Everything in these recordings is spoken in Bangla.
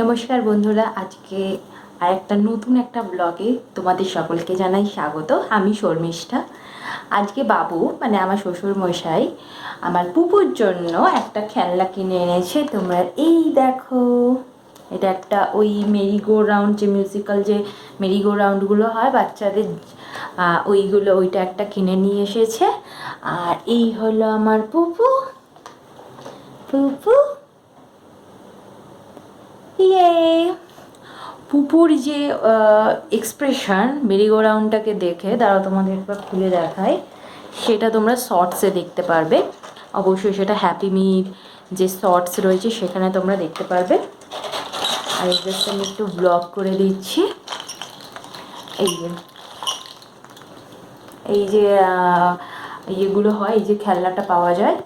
নমস্কার বন্ধুরা, আজকে আর একটা নতুন একটা ব্লগে তোমাদের সকলকে জানাই স্বাগত। আমি শর্মিষ্ঠা। আজকে বাবু মানে আমার শ্বশুর মশাই আমার পুপুর জন্য একটা খেলনা কিনে এনেছে। তোমরা, এই দেখো, এটা একটা ওই মেরিগো রাউন্ড যে মিউজিক্যাল যে মেরিগো রাউন্ডগুলো হয় বাচ্চাদের ওইগুলো, ওইটা একটা কিনে নিয়ে এসেছে। আর এই হলো আমার পুপু। পুপু পুপুর যে এক্সপ্রেশন মেরিগো রাউন্ডটাকে দেখে, দাঁড়াও তোমাদের একবার খুলে দেখায় সেটা তোমরা শর্টসে দেখতে পারবে। অবশ্যই সেটা হ্যাপি মির যে শর্টস রয়েছে, সেখানে তোমরা দেখতে পারবে। আর জাস্ট আমি একটু ব্লগ করে দিচ্ছি। এই যে। এই যে ইয়েগুলো হয়, এই যে খেলনাটা পাওয়া যায়,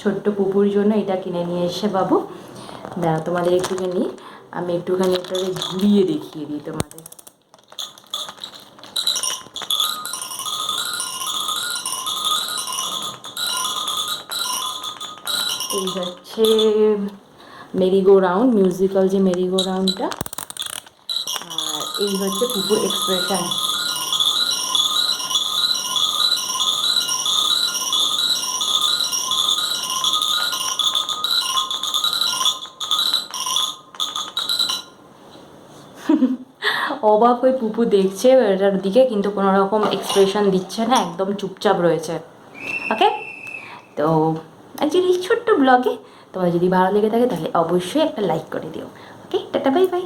ছোট্ট পুপুর জন্য এটা কিনে নিয়ে এসে বাবু। দাঁড়া তোমাদের একটুখানি, আমি একটুখানি এটাকে ঘুরিয়ে দেখিয়ে দিই তোমাদের। এই হচ্ছে মেরিগো রাউন্ড মিউজিক্যাল যে মেরিগো রাউন্ডটা আর এই হচ্ছে পুপুর এক্সপ্রেশন অবাক হয়ে পুপু দেখছে, এটার দিকে কিন্তু কোনো রকম এক্সপ্রেশন দিচ্ছে না, একদম চুপচাপ রয়েছে। ওকে তো, আজকের এই ছোট্ট ব্লগে তোমার যদি ভালো লেগে থাকে তাহলে অবশ্যই একটা লাইক করে দিও। ওকে টাটা বাই বাই